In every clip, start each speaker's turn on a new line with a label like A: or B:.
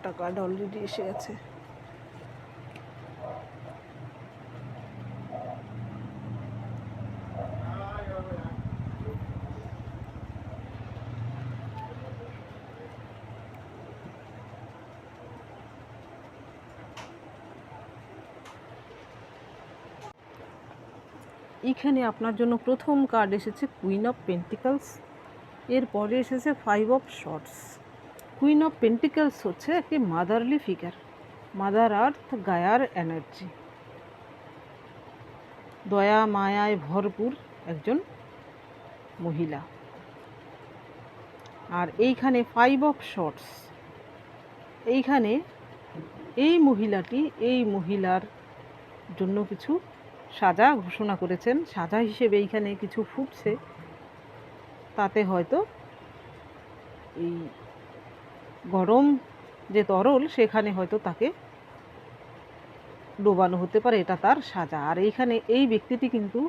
A: একটা card already এসে গেছে। এইখানে আপনার জন্য প্রথম কার্ড এসেছে কুইন অফ পেন্টিকালস এরপরে এসেছে five of swords queen of pentacles হচ্ছে একটি মাদারলি ফিগার মাদার আর্থ গায়ার এনার্জি দয়া, মায়ায় ভরপুর একজন মহিলা। আর এইখানে ফাইভ অফ শর্টস এইখানে এই মহিলাটি এই মহিলার জন্য কিছু সাজা ঘোষণা করেছেন। সাজা হিসেবে এইখানে কিছু ফুটছে, তাতে হয়তো এই গরম যে তরল, সেখানে হয়তো তাকে ডোবানো হতে পারে, এটা তার সাজা। আর এইখানে এই ব্যক্তিটি কিন্তু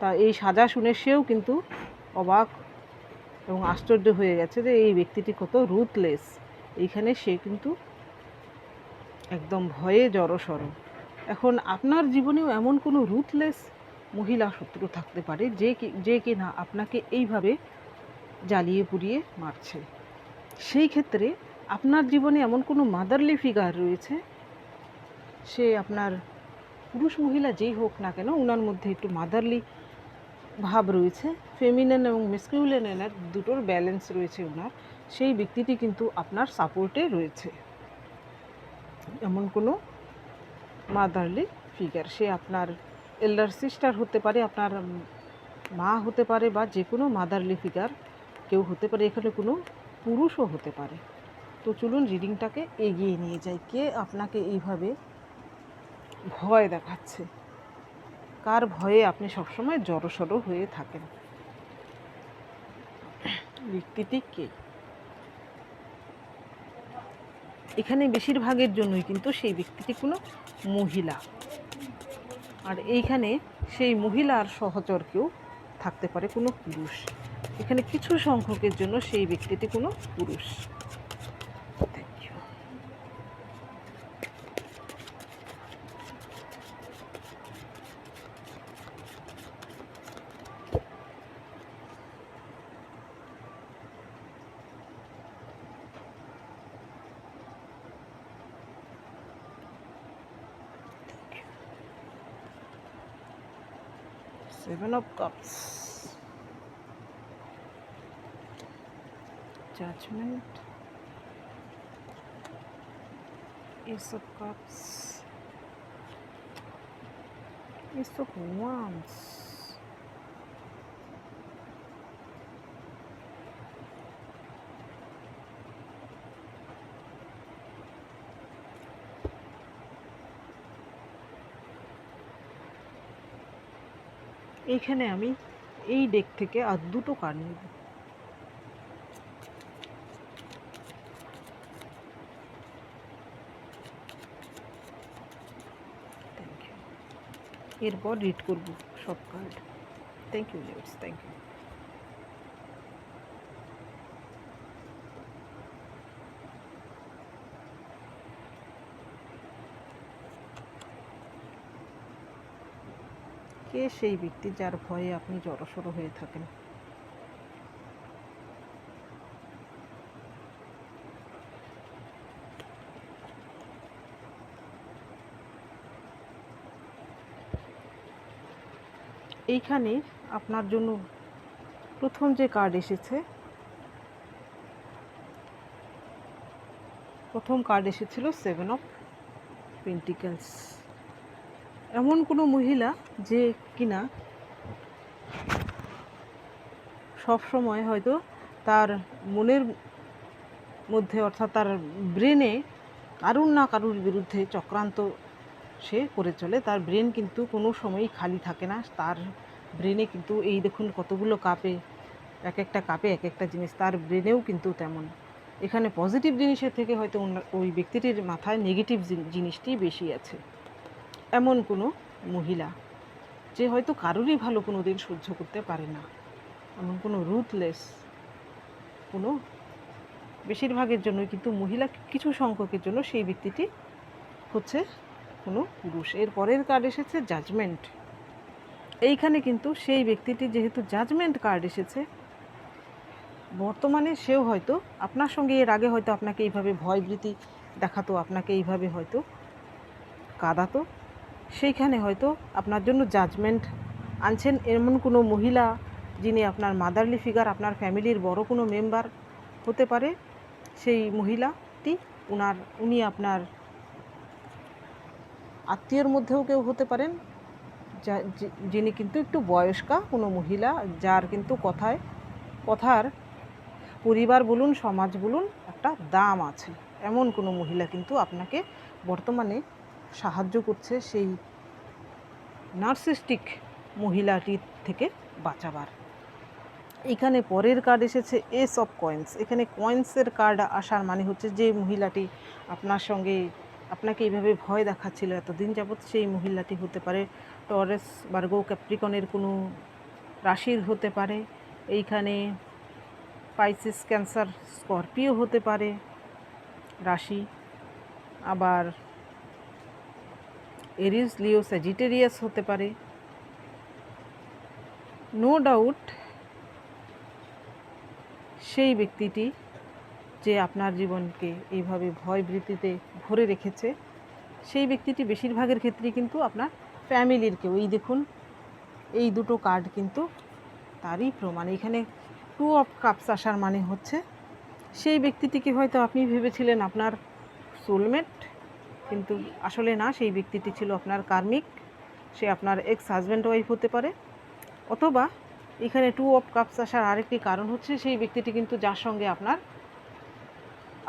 A: তা এই সাজা শুনে সেও কিন্তু অবাক এবং আশ্চর্য হয়ে গেছে যে এই ব্যক্তিটি কত রুথলেস এইখানে সে কিন্তু একদম ভয়ে জড়সড়। এখন আপনার জীবনেও এমন কোনো রুথলেস মহিলা শত্রু থাকতে পারে যে কি, যে কিনা আপনাকে এইভাবে জ্বালিয়ে পুড়িয়ে মারছে? সেই ক্ষেত্রে আপনার জীবনে এমন কোনো মাদারলি ফিগার রয়েছে? সে আপনার পুরুষ মহিলা যেই হোক না কেন ওনার মধ্যে একটু মাদারলি ভাব রয়েছে। ফেমিনেন এবং মেসকিউলেন এনার দুটোর ব্যালেন্স রয়েছে ওনার সেই ব্যক্তিটি কিন্তু আপনার সাপোর্টে রয়েছে। এমন কোনো মাদারলি ফিগার সে আপনার এল্ডার সিস্টার হতে পারে, আপনার মা হতে পারে বা যে কোনো মাদারলি ফিগার কেউ হতে পারে। এখানে কোনো পুরুষও হতে পারে। তো চলুন রিডিংটাকে এগিয়ে নিয়ে যাই। কে আপনাকে এইভাবে ভয় দেখাচ্ছে? কার ভয়ে আপনি সবসময় জড়সড় হয়ে থাকেন? ব্যক্তিটি কে? এখানে বেশিরভাগের জন্যই কিন্তু সেই ব্যক্তিটি কোনো মহিলা। আর এইখানে সেই মহিলার সহচর কেউ থাকতে পারে কোনো পুরুষ। এখানে কিছু সংখ্যকের জন্য সেই ব্যক্তিটি কোনো পুরুষ. Seven of Cups. Judgment. Ace of Cups. Ace of Wands. এইখানে আমি এই ডেক থেকে আর দুটো কার্ড নেব থ্যাংক ইউ এরপর রিড করব সব card thank you let's thank you কে সেই ব্যক্তি যার ভয়ে আপনি জড়সড় হয়ে থাকেন? এইখানে আপনার জন্য প্রথম যে কার্ড এসেছে, প্রথম কার্ড এসেছিল সেভেন অফ পেন্টিকেলস এমন কোনো মহিলা যে কিনা সব সময় হয়তো তার মনের মধ্যে অর্থাৎ তার ব্রেনে কারুর না কারুর বিরুদ্ধে চক্রান্ত সে করে চলে। তার ব্রেন কিন্তু কোনো সময়ই খালি থাকে না। তার ব্রেনে কিন্তু এই দেখুন কতগুলো কাপে, এক একটা কাপে এক একটা জিনিস, তার ব্রেনেও কিন্তু তেমন। এখানে পজিটিভ জিনিসের থেকে হয়তো ওই ব্যক্তিটির মাথায় নেগেটিভ জিনিসটি বেশি আছে। এমন কোনো মহিলা যে হয়তো কারোরই ভালো কোনো দিন সহ্য করতে পারে না। এমন কোনো রুথলেস কোনো বেশিরভাগের জন্য কিন্তু মহিলা কিছু সংখ্যকের জন্য সেই ব্যক্তিটি হচ্ছে কোনো পুরুষ। এর পরের কার্ড এসেছে জাজমেন্ট এইখানে কিন্তু সেই ব্যক্তিটি যেহেতু জাজমেন্ট কার্ড এসেছে, বর্তমানে সেও হয়তো আপনার সঙ্গে, এর আগে হয়তো আপনাকে এইভাবে ভয়ভীতি দেখাতো, আপনাকে এইভাবে হয়তো কাঁদাতো। সেইখানে হয়তো আপনার জন্য জাজমেন্ট আনছেন এমন কোনো মহিলা যিনি আপনার মাদারলি ফিগার আপনার ফ্যামিলির বড় কোনো মেম্বার হতে পারে, সেই মহিলাটি উনার, উনি আপনার আত্মীয়র মধ্যেও কেউ হতে পারেন। যা যিনি কিন্তু একটু বয়স্কা, কোনো মহিলা, যার কিন্তু কথায়, কথার পরিবার বলুন, সমাজ বলুন, একটা দাম আছে। এমন কোনো মহিলা কিন্তু আপনাকে বর্তমানে সাহায্য করছে সেই নার্সিস্টিক মহিলাটির থেকে বাঁচাবার। এখানে পরের কার্ড এসেছে এস অফ কয়েন্স এখানে কয়েন্সের কার্ড আসার মানে হচ্ছে যে মহিলাটি আপনার সঙ্গে আপনাকে এইভাবে ভয় দেখাচ্ছিল, এতদিন যাবৎ সেই মহিলাটি হতে পারে, টরেস বার্গো ক্যাপ্রিকনের কোনো রাশির হতে পারে, এইখানে পাইসিস ক্যান্সার স্করপিও হতে পারে রাশি, আবার এরিস লিও স্যাজিটেরিয়াস হতে পারে। নো ডাউট, সেই ব্যক্তিটি যে আপনার জীবনকে এইভাবে ভয়ভীতিতে ভরে রেখেছে, সেই ব্যক্তিটি বেশিরভাগের ক্ষেত্রেই কিন্তু আপনার ফ্যামিলির কেউ। এই দেখুন, এই দুটো কার্ড কিন্তু তারই প্রমাণ। এখানে টু অফ কাপস আসার মানে হচ্ছে, সেই ব্যক্তিটিকে হয়তো আপনি ভেবেছিলেন আপনার সোলমেট, কিন্তু আসলে না, সেই ব্যক্তিটি ছিল আপনার কার্মিক। সে আপনার এক্স হাজব্যান্ড ওয়াইফ হতে পারে। অথবা এখানে টু অফ কাপস আসার আরেকটি কারণ হচ্ছে, সেই ব্যক্তিটি কিন্তু যার সঙ্গে আপনার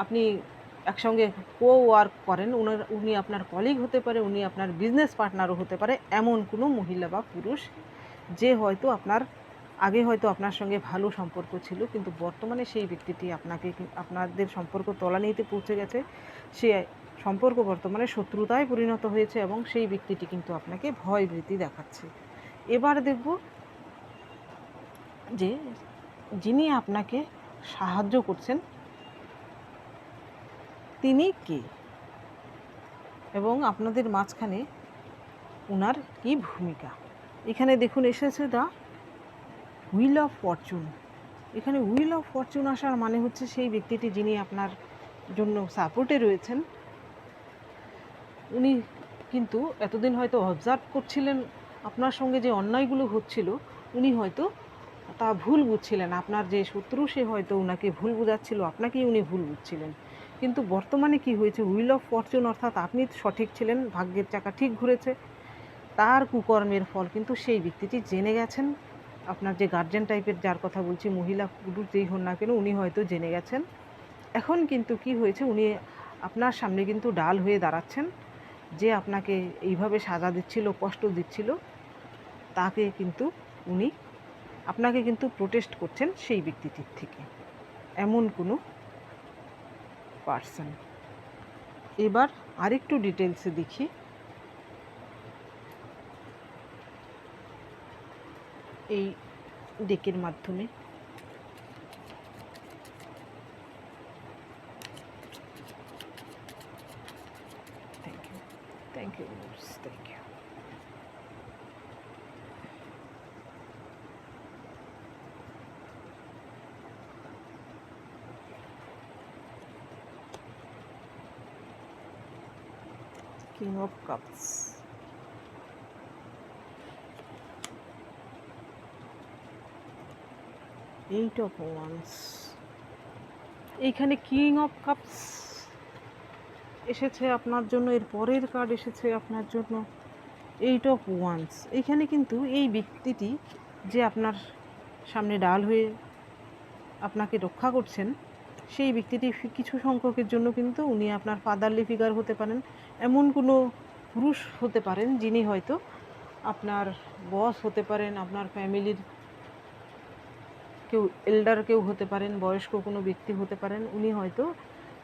A: আপনি একসঙ্গে কো ওয়ার্ক করেন, উনার, উনি আপনার কলিগ হতে পারে, উনি আপনার বিজনেস পার্টনারও হতে পারে, এমন কোনো মহিলা বা পুরুষ যে হয়তো আপনার, আগে হয়তো আপনার সঙ্গে ভালো সম্পর্ক ছিল, কিন্তু বর্তমানে সেই ব্যক্তিটি আপনাকে, আপনাদের সম্পর্ক তলানিতে পৌঁছে গেছে, সে সম্পর্ক বর্তমানে শত্রুতায় পরিণত হয়েছে এবং সেই ব্যক্তিটি কিন্তু আপনাকে ভয় ভয়ভীতি দেখাচ্ছে। এবার দেখব যে যিনি আপনাকে সাহায্য করছেন তিনি কে? এবং আপনাদের মাঝখানে ওনার কি ভূমিকা? এখানে দেখুন এসেছে দা হুইল অফ ফরচুন এখানে হুইল অফ ফরচুন আসার মানে হচ্ছে সেই ব্যক্তিটি যিনি আপনার জন্য সাপোর্টে রয়েছেন। উনি কিন্তু এতদিন হয়তো অবজার্ভ করছিলেন আপনার সঙ্গে যে অন্যায়গুলো হচ্ছিল, উনি হয়তো তা ভুল বুঝছিলেন। আপনার যে শত্রু সে হয়তো ওনাকে ভুল বোঝাচ্ছিল, আপনাকেই উনি ভুল বুঝছিলেন। কিন্তু বর্তমানে কি হয়েছে? হুইল অফ ফরচুন অর্থাৎ আপনি সঠিক ছিলেন, ভাগ্যের চাকা ঠিক ঘুরেছে, তার কুকর্মের ফল। কিন্তু সেই ব্যক্তিটি জেনে গেছেন, আপনার যে গার্জেন টাইপের যার কথা বলছি, মহিলা, পুরুষ যেই হন না কেন, উনি হয়তো জেনে গেছেন। এখন কিন্তু কি হয়েছে, উনি আপনার সামনে কিন্তু ডাল হয়ে দাঁড়াচ্ছেন, যে আপনাকে এইভাবে সাজা দিচ্ছিল, কষ্ট দিচ্ছিল, তাকে কিন্তু উনি, আপনাকে কিন্তু প্রোটেস্ট করছেন সেই ব্যক্তিটির থেকে। এমন কোনো পার্সন এবার আরেকটু ডিটেলসে দেখি। এই ডেকের মাধ্যমে thank you thank you thank you of cups eight of wands এইখানে কিং অফ কাপস এসেছে আপনার জন্য, এর পরের কার্ড এসেছে আপনার জন্য। এইট অফ ওয়ান্স এইখানে কিন্তু এই ব্যক্তিটি যে আপনার সামনে ডাল হয়ে আপনাকে রক্ষা করছেন সেই ব্যক্তিটি কিছু সংখ্যকের জন্য কিন্তু উনি আপনার ফাদারলি ফিগার হতে পারেন, এমন কোনো পুরুষ হতে পারেন যিনি হয়তো আপনার বস হতে পারেন, আপনার ফ্যামিলির কেউ এল্ডার কেউ হতে পারেন, বয়স্ক কোনো ব্যক্তি হতে পারেন, উনি হয়তো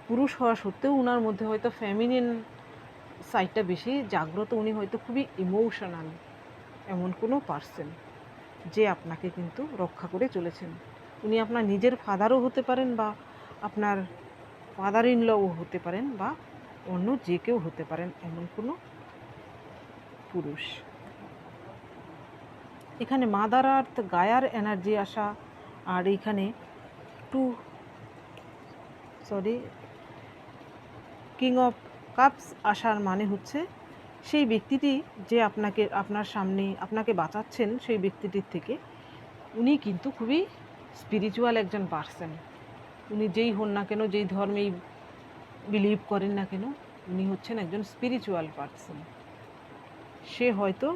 A: পুরুষ হওয়া সত্ত্বেও উনার মধ্যে হয়তো ফ্যামিলিন সাইডটা বেশি জাগ্রত, উনি হয়তো খুবই ইমোশনাল এমন কোনো পার্সন যে আপনাকে কিন্তু রক্ষা করে চলেছেন। উনি আপনার নিজের ফাদারও হতে পারেন বা আপনার ফাদার ইন লও হতে পারেন বা অন্য যে কেউ হতে পারেন এমন কোনো পুরুষ। এখানে মাদার আর্থ গায়ার এনার্জি আসা, আর এইখানে টু সরি কিং অফ কাপস আসার মানে হচ্ছে সেই ব্যক্তিটি যে আপনাকে, আপনার সামনে আপনাকে বাঁচাচ্ছেন, সেই ব্যক্তিটির থেকে উনি কিন্তু খুবই স্পিরিচুয়াল একজন পার্সন উনি যেই হন না কেন, যেই ধর্মেই বিলিভ করেন না কেন, উনি হচ্ছেন একজন স্পিরিচুয়াল পার্সন সে হয়তো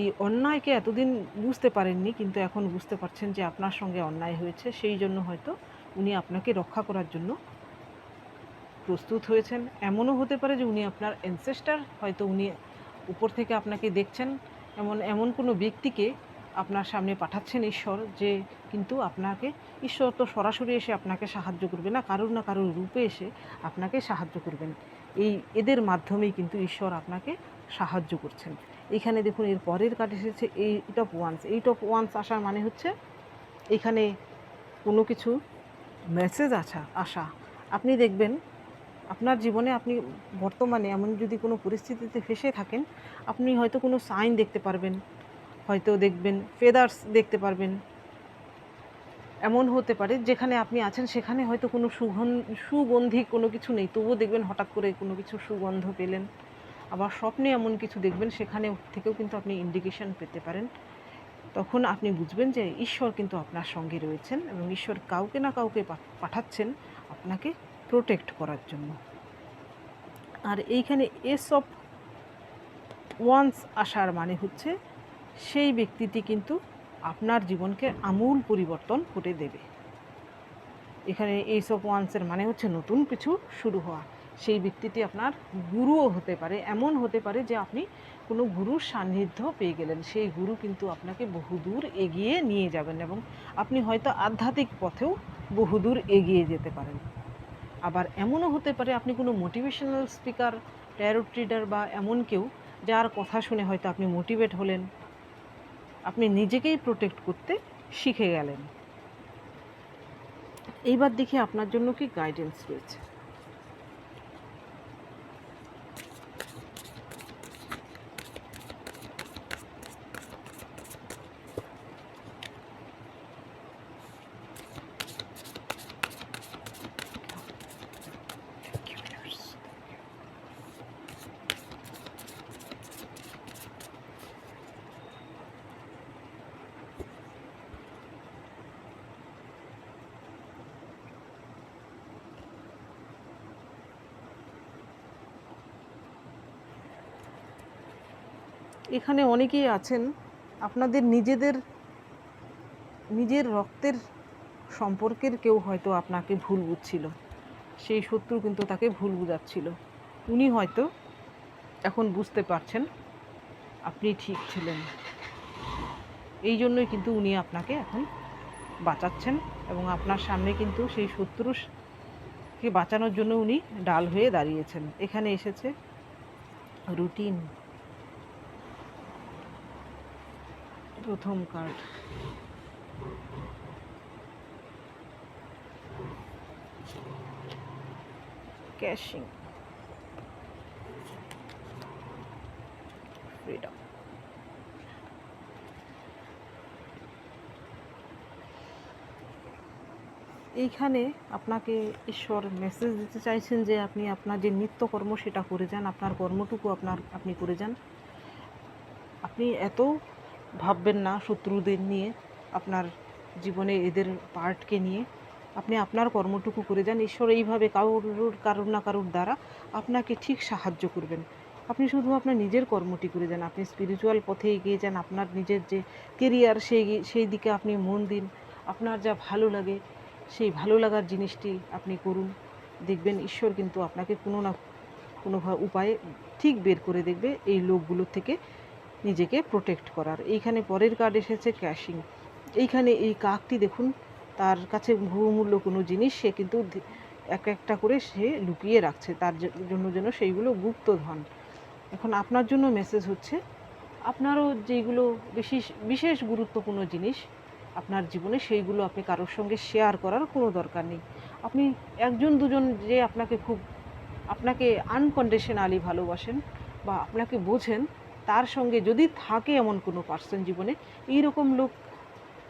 A: এই অন্যায়কে এতদিন বুঝতে পারেননি, কিন্তু এখন বুঝতে পারছেন যে আপনার সঙ্গে অন্যায় হয়েছে, সেই জন্য হয়তো উনি আপনাকে রক্ষা করার জন্য প্রস্তুত হয়েছেন। এমনও হতে পারে যে উনি আপনার অ্যানসেস্টার হয়তো উনি উপর থেকে আপনাকে দেখছেন। এমন এমন কোনো ব্যক্তিকে আপনার সামনে পাঠাচ্ছেন ঈশ্বর যে কিন্তু আপনাকে, ঈশ্বর তো সরাসরি এসে আপনাকে সাহায্য করবে না, কারোর না কারোর রূপে এসে আপনাকে সাহায্য করবেন। এই এদের মাধ্যমেই কিন্তু ঈশ্বর আপনাকে সাহায্য করছেন। এখানে দেখুন, এর পরের কার্ড এসেছে eight of wands eight of wands আসার মানে হচ্ছে, এখানে কোনো কিছু মেসেজ আসা আসা। আপনি দেখবেন, আপনার জীবনে আপনি বর্তমানে এমন যদি কোনো পরিস্থিতিতে ফেসে থাকেন, আপনি হয়তো কোনো সাইন দেখতে পারবেন। হয়তো দেখবেন ফেদার্স দেখতে পারবেন। এমন হতে পারে, যেখানে আপনি আছেন, সেখানে হয়তো কোনো সুগন্ধ সুগন্ধি কোনো কিছু নেই। তবুও দেখবেন হঠাৎ করে কোনো কিছু সুগন্ধ পেলেন। আবার স্বপ্নে এমন কিছু দেখবেন, সেখানে থেকেও কিন্তু আপনি ইন্ডিকেশন পেতে পারেন। তখন আপনি বুঝবেন যে ঈশ্বর কিন্তু আপনার সঙ্গে রয়েছেন এবং ঈশ্বর কাউকে না কাউকে পাঠাচ্ছেন আপনাকে প্রোটেক্ট করার জন্য। আর এইখানে এস অফ ওয়ান্স আসার মানে হচ্ছে সেই ব্যক্তিটি কিন্তু আপনার জীবনকে আমূল পরিবর্তন করে দেবে। এখানে এইস অফ ওয়ান্সের মানে হচ্ছে নতুন কিছু শুরু হওয়া। সেই ব্যক্তিটি আপনার গুরুও হতে পারে, এমন হতে পারে যে আপনি কোনো গুরুর সান্নিধ্য পেয়ে গেলেন। সেই গুরু কিন্তু আপনাকে বহুদূর এগিয়ে নিয়ে যাবেন এবং আপনি হয়তো আধ্যাত্মিক পথেও বহুদূর এগিয়ে যেতে পারেন। আবার এমনও হতে পারে, আপনি কোনো মোটিভেশনাল স্পিকার ট্যারোট ট্রিডার বা এমন কেউ যার কথা শুনে হয়তো আপনি মোটিভেট হলেন। আপনি নিজেকেই প্রোটেক্ট করতে শিখে গেলেন। এইবার দেখি আপনার জন্য কি গাইডেন্স রয়েছে। এখানে অনেকেই আছেন। আপনাদের নিজেদের, নিজের রক্তের সম্পর্কের কেউ হয়তো আপনাকে ভুল বুঝছিল। সেই শত্রু কিন্তু তাকে ভুল বুঝাচ্ছিল। উনি হয়তো এখন বুঝতে পারছেন আপনি ঠিক ছিলেন। এই জন্যই কিন্তু উনি আপনাকে এখন বাঁচাচ্ছেন এবং আপনার সামনে কিন্তু সেই শত্রুকে বাঁচানোর জন্য উনি ডাল হয়ে দাঁড়িয়েছেন। এখানে এসেছে রুটিন। প্রথম কার্ড ক্যাশিং ফ্রিডম এইখানে আপনাকে ঈশ্বর মেসেজ দিতে চাইছেন যে আপনি আপনার যে নিত্যকর্ম সেটা করে যান, আপনার কর্মটুকু আপনার, আপনি করে যান। আপনি এত ভাববেন না শত্রুদের নিয়ে, আপনার জীবনে এদের পার্টকে নিয়ে। আপনি আপনার কর্মটুকু করে যান। ঈশ্বর এইভাবে কারোর কারোর না কারোর দ্বারা আপনাকে ঠিক সাহায্য করবেন। আপনি শুধু আপনার নিজের কর্মটি করে যান। আপনি স্পিরিচুয়াল পথে এগিয়ে যান। আপনার নিজের যে কেরিয়ার সেই সেই দিকে আপনি মন দিন। আপনার যা ভালো লাগে, সেই ভালো লাগার জিনিসটি আপনি করুন। দেখবেন ঈশ্বর কিন্তু আপনাকে কোনো না কোনো উপায়ে ঠিক বের করে দেখবে এই লোকগুলোর থেকে। নিজেকে প্রোটেক্ট করার। এইখানে পরের কার্ড এসেছে ক্যাশিং এইখানে এই কাকটি দেখুন, তার কাছে বহুমূল্য কোনো জিনিস সে কিন্তু এক একটা করে সে লুকিয়ে রাখছে, তার জন্য যেন সেইগুলো গুপ্তধন এখন আপনার জন্য মেসেজ হচ্ছে, আপনারও যেগুলো বিশেষ বিশেষ গুরুত্বপূর্ণ জিনিস, আপনার জীবনে সেইগুলো আপনি কারোর সঙ্গে শেয়ার করার কোনো দরকার নেই। আপনি একজন, দুজন যে আপনাকে খুব, আপনাকে আনকন্ডিশনালি ভালোবাসেন বা আপনাকে বোঝেন তার সঙ্গে যদি থাকে এমন কোনো পার্সন জীবনে, এইরকম লোক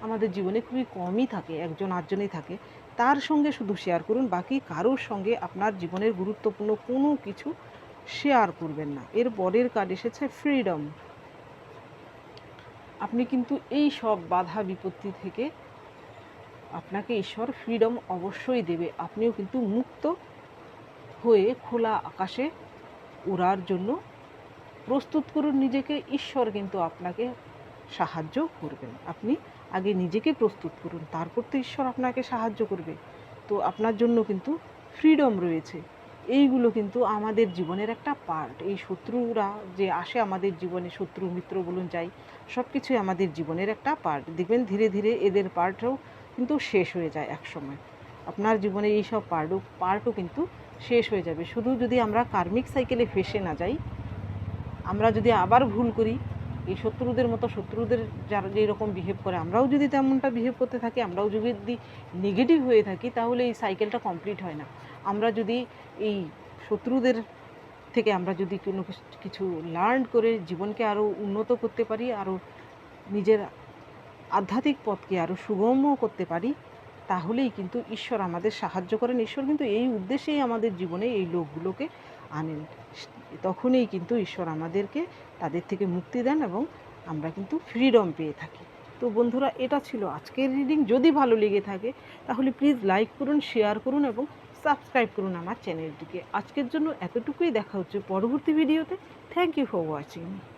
A: আমাদের জীবনে খুবই কমই থাকে, একজন আটজনই থাকে। তার সঙ্গে শুধু শেয়ার করুন, বাকি কারোর সঙ্গে আপনার জীবনের গুরুত্বপূর্ণ কোনো কিছু শেয়ার করবেন না। এর পরের কার্ড এসেছে ফ্রিডম আপনি কিন্তু এই সব বাধা বিপত্তি থেকে আপনাকে ঈশ্বর ফ্রিডম অবশ্যই দেবে। আপনিও কিন্তু মুক্ত হয়ে খোলা আকাশে উড়ার জন্য প্রস্তুত করুন নিজেকে, ঈশ্বর কিন্তু আপনাকে সাহায্য করবেন। আপনি আগে নিজেকে প্রস্তুত করুন, তারপর তো ঈশ্বর আপনাকে সাহায্য করবে। তো আপনার জন্য কিন্তু ফ্রিডম রয়েছে। এইগুলো কিন্তু আমাদের জীবনের একটা পার্ট এই শত্রুরা যে আসে আমাদের জীবনে, শত্রু, মিত্র বলুন যাই সব কিছুই আমাদের জীবনের একটা পার্ট দেখবেন ধীরে ধীরে এদের পার্টও কিন্তু শেষ হয়ে যায় এক সময় আপনার জীবনে এইসব পার্টও পার্টও কিন্তু শেষ হয়ে যাবে। শুধু যদি আমরা কার্মিক সাইকেলে ফেসে না যাই আমরা যদি আবার ভুল করি, এই শত্রুদের মতো শত্রুদের যারা যেই রকম বিহেভ করে, আমরাও যদি তেমনটা বিহেভ করতে থাকি, আমরাও যদি নেগেটিভ হয়ে থাকি, তাহলে এই সাইকেলটা কমপ্লিট হয় না। আমরা যদি এই শত্রুদের থেকে আমরা যদি কোনো কিছু- লার্ন করে জীবনকে আরও উন্নত করতে পারি আরও নিজের আধ্যাত্মিক পথকে আরও সুগম্য করতে পারি, তাহলেই কিন্তু ঈশ্বর আমাদের সাহায্য করেন। ঈশ্বর কিন্তু এই উদ্দেশ্যেই আমাদের জীবনে এই লোকগুলোকে আনেন। তখনই কিন্তু ঈশ্বর আমাদেরকে তাদের থেকে মুক্তি দেন এবং আমরা কিন্তু ফ্রিডম পেয়ে থাকি। তো বন্ধুরা, এটা ছিল আজকের রিডিং যদি ভালো লেগে থাকে, তাহলে প্লিজ লাইক করুন শেয়ার করুন এবং সাবস্ক্রাইব করুন আমার চ্যানেলটিকে আজকের জন্য এতটুকুই। দেখা হচ্ছে পরবর্তী ভিডিওতে থ্যাংক ইউ ফর ওয়াচিং